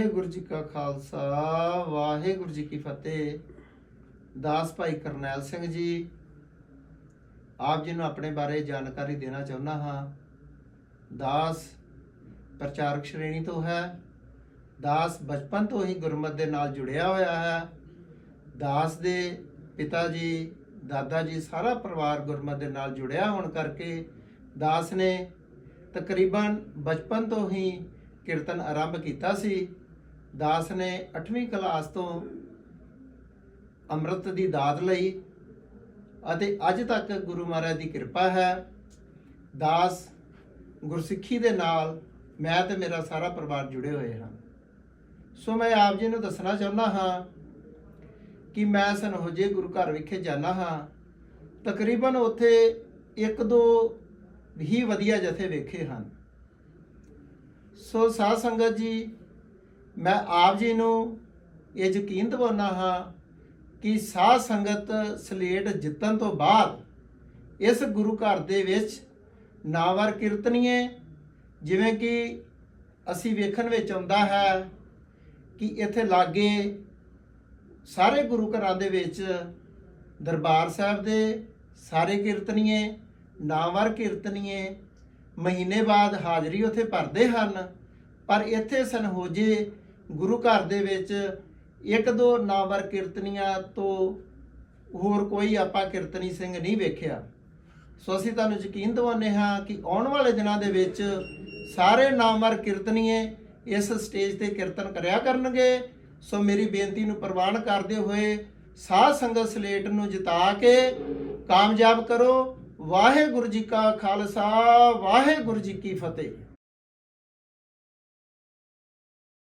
ਵਾਹਿਗੁਰੂ ਜੀ ਕਾ ਖਾਲਸਾ, ਵਾਹਿਗੁਰੂ ਜੀ ਕੀ ਫਤਿਹ। ਦਾਸ ਭਾਈ ਕਰਨੈਲ ਸਿੰਘ ਜੀ, ਆਪ ਜੀ ਨੂੰ ਆਪਣੇ ਬਾਰੇ ਜਾਣਕਾਰੀ ਦੇਣਾ ਚਾਹੁੰਦਾ ਹਾਂ। ਦਾਸ ਪ੍ਰਚਾਰਕ ਸ਼੍ਰੇਣੀ ਤੋਂ ਹੈ। ਦਾਸ ਬਚਪਨ ਤੋਂ ਹੀ ਗੁਰਮਤ ਦੇ ਨਾਲ ਜੁੜਿਆ ਹੋਇਆ ਹੈ। ਦਾਸ ਦੇ ਪਿਤਾ ਜੀ, ਦਾਦਾ ਜੀ, ਸਾਰਾ ਪਰਿਵਾਰ ਗੁਰਮਤ ਦੇ ਨਾਲ ਜੁੜਿਆ ਹੋਣ ਕਰਕੇ ਦਾਸ ਨੇ ਤਕਰੀਬਨ ਬਚਪਨ ਤੋਂ ਹੀ ਕੀਰਤਨ ਆਰੰਭ ਕੀਤਾ ਸੀ। ਦਾਸ ਨੇ 8ਵੀਂ ਕਲਾਸ ਤੋਂ ਅੰਮ੍ਰਿਤ ਦੀ ਦਾਤ ਲਈ ਅਤੇ ਅੱਜ ਤੱਕ ਗੁਰੂ ਮਹਾਰਾਜ ਦੀ ਕਿਰਪਾ ਹੈ। ਦਾਸ ਗੁਰਸਿੱਖੀ ਦੇ ਨਾਲ ਮੈਂ ਤੇ ਮੇਰਾ ਸਾਰਾ ਪਰਿਵਾਰ ਜੁੜੇ ਹੋਏ ਹਾਂ। ਸੋ ਮੈਂ ਆਪ ਜੀ ਨੂੰ ਦੱਸਣਾ ਚਾਹੁੰਦਾ ਹਾਂ ਕਿ ਮੈਂ ਸਨਹੋਜੇ ਗੁਰੂ ਘਰ ਵਿਖੇ ਜਾਣਾ ਹਾਂ। ਤਕਰੀਬਨ ਉੱਥੇ ਇੱਕ ਦੋ ਹੀ ਵਧੀਆ ਜਥੇ ਵੇਖੇ ਹਨ। ਸੋ ਸਾਧ ਸੰਗਤ ਜੀ ਮੈਂ ਆਪ ਜੀ ਨੂੰ ਇਹ ਯਕੀਨ ਦਿਵਾਉਣਾ ਹਾਂ ਕਿ ਸਾਧ ਸੰਗਤ ਸਲੇਟ ਜਿੱਤਣ ਤੋਂ ਬਾਅਦ ਇਸ ਗੁਰੂ ਘਰ ਦੇ ਵਿੱਚ ਨਾਵਰ ਕੀਰਤਨੀਏ, ਜਿਵੇਂ ਕਿ ਅਸੀਂ ਵੇਖਣ ਵਿੱਚ ਆਉਂਦਾ ਹੈ ਕਿ ਇੱਥੇ ਲਾਗੇ ਸਾਰੇ ਗੁਰੂ ਘਰਾਂ ਦੇ ਵਿੱਚ ਦਰਬਾਰ ਸਾਹਿਬ ਦੇ ਸਾਰੇ ਕੀਰਤਨੀਏ ਨਾਮਵਰ ਕੀਰਤਨੀਏ ਮਹੀਨੇ ਬਾਅਦ ਹਾਜ਼ਰੀ ਉੱਥੇ ਭਰਦੇ ਹਨ। ਪਰ ਇੱਥੇ ਸਨਹੋਜੇ ਗੁਰੂ ਘਰ ਦੇ ਵਿੱਚ ਇੱਕ ਦੋ ਨਾਮਵਰ ਕੀਰਤਨੀਆਂ ਤੋਂ ਹੋਰ ਕੋਈ ਆਪਾਂ ਕੀਰਤਨੀ ਸਿੰਘ ਨਹੀਂ ਵੇਖਿਆ। ਸੋ ਅਸੀਂ ਤੁਹਾਨੂੰ ਯਕੀਨ ਦਿਵਾਉਂਦੇ ਹਾਂ ਕਿ ਆਉਣ ਵਾਲੇ ਦਿਨਾਂ ਦੇ ਵਿੱਚ ਸਾਰੇ ਨਾਮਵਰ ਕੀਰਤਨੀਏ ਇਸ ਸਟੇਜ ਤੇ ਕੀਰਤਨ ਕਰਿਆ ਕਰਨਗੇ। ਸੋ ਮੇਰੀ ਬੇਨਤੀ ਨੂੰ ਪ੍ਰਵਾਨ ਕਰਦੇ ਹੋਏ ਸਾਧ ਸੰਗਤ ਸਲੇਟ ਨੂੰ ਜਿਤਾ ਕੇ ਕਾਮਯਾਬ ਕਰੋ। ਵਾਹਿਗੁਰੂ ਜੀ ਕਾ ਖਾਲਸਾ, ਵਾਹਿਗੁਰੂ ਜੀ ਕੀ ਫਤਿਹ।